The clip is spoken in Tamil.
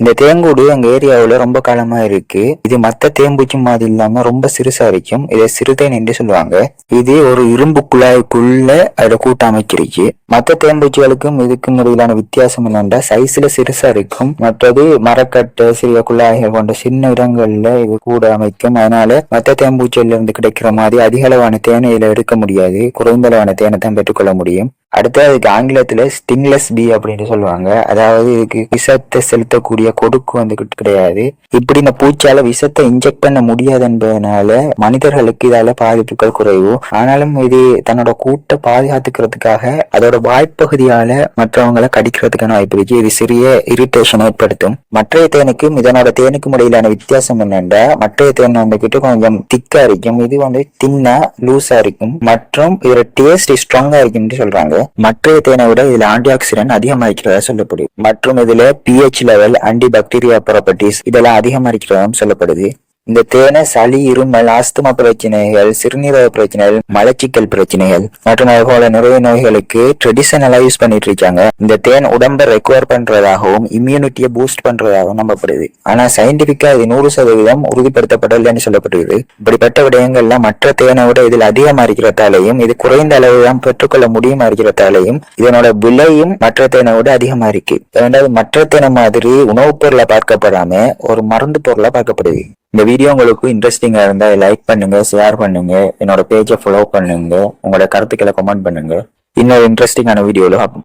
இந்த தேங்கூடு எங்க ஏரியாவுல ரொம்ப காலமா இருக்கு. இது மத்த தேம்பூச்சி மாதிரி இல்லாம ரொம்ப சிறுசா இருக்கும். இதை சிறுதேன் என்று சொல்லுவாங்க. இது ஒரு இரும்பு குழாய்க்குள்ள அதோட கூட்ட அமைச்சிருச்சு மத்த தேம்பூச்சிகளுக்கும் இதுக்கும் இடையிலான வித்தியாசம் என்னன்னா சைஸ்ல சிறுசா இருக்கும். மற்றது மரக்கட்டை சிறிய குழாய்கள் போன்ற சின்ன இடங்கள்ல இது கூட அமைக்கும். அதனால மத்த தேம்பூச்சியில இருந்து கிடைக்கிற மாதிரி அதிக அளவான தேனை இதுல எடுக்க முடியாது. குறைந்த அளவான தேனை தான் பெற்றுக்கொள்ள முடியும். அடுத்து அதுக்கு ஆங்கிலத்துல ஸ்டிங்லெஸ் பி அப்படின்னு சொல்லுவாங்க. அதாவது இதுக்கு விஷத்தை செலுத்தக்கூடிய கொடுக்கு வந்து கிடையாது. இப்படி இந்த பூச்சால விஷத்தை இன்ஜெக்ட் பண்ண முடியாது என்பதனால மனிதர்களுக்கு இதால பாதிப்புகள் குறைவு. ஆனாலும் இது தன்னோட கூட்டை பாதுகாத்துக்கிறதுக்காக அதோட வாய்ப்பகுதியால மற்றவங்களை கடிக்கிறதுக்கான வாய்ப்பு இருக்கு. இது சிறிய இரிட்டேஷன் ஏற்படுத்தும். மற்றைய தேனுக்கும் இதனோட தேனுக்கும் இடையிலான வித்தியாசம் என்னென்றா மற்றைய தேன் வந்துகிட்டு கொஞ்சம் திக்கா இருக்கும். இது வந்து தின்னா லூஸா இருக்கும். மற்றும் இதோட டேஸ்ட் ஸ்ட்ராங்கா இருக்கும்னு சொல்றாங்க. மற்றைய தேனை விட இதுல ஆன்டி ஆக்சிடென்ட் அதிகமா இருக்கிறதா சொல்லப்படுது. மற்றும் இதுல pH level anti bacteria properties இதெல்லாம் அதிகமா இருக்கிறதாவும் சொல்லப்படுது. இந்த தேனை சளி இருமல் ஆஸ்துமா பிரச்சனைகள் சிறுநீரக பிரச்சனைகள் மலச்சிக்கல் பிரச்சனைகள் மற்றும் அது போல நிறைய நோய்களுக்கு ட்ரெடிஷனலா யூஸ் பண்ணிட்டு இருக்காங்க. இந்த தேன் உடம்பை ரெக்வயர் பண்றதாகவும் இம்யூனிட்டியை பூஸ்ட் பண்றதாகவும் நம்பப்படுது. ஆனா சயின்டிபிக்கா இது நூறு சதவீதம் உறுதிப்படுத்தப்படலைன்னு சொல்லப்படுகிறது. இப்படிப்பட்ட விடயங்கள்லாம் மற்ற தேனை விட இதில் அதிகமா இருக்கிறதாலையும் இது குறைந்த அளவு தான் பெற்றுக்கொள்ள முடியுமா இருக்கிறதாலையும் இதனோட விலையும் மற்ற தேனை விட அதிகமா இருக்கு. ரெண்டாவது மற்ற தேனை மாதிரி உணவுப் பொருளை பார்க்கப்படாம ஒரு மருந்து பொருளா பார்க்கப்படுது. இந்த வீடியோ உங்களுக்கு இன்ட்ரெஸ்டிங்காக இருந்தால் லைக் பண்ணுங்க ஷேர் பண்ணுங்க என்னோட பேஜை ஃபாலோ பண்ணுங்க உங்களோட கருத்துக்களை கமெண்ட் பண்ணுங்க. இன்னொரு இன்ட்ரெஸ்டிங்கான வீடியோவில் பார்ப்போம்.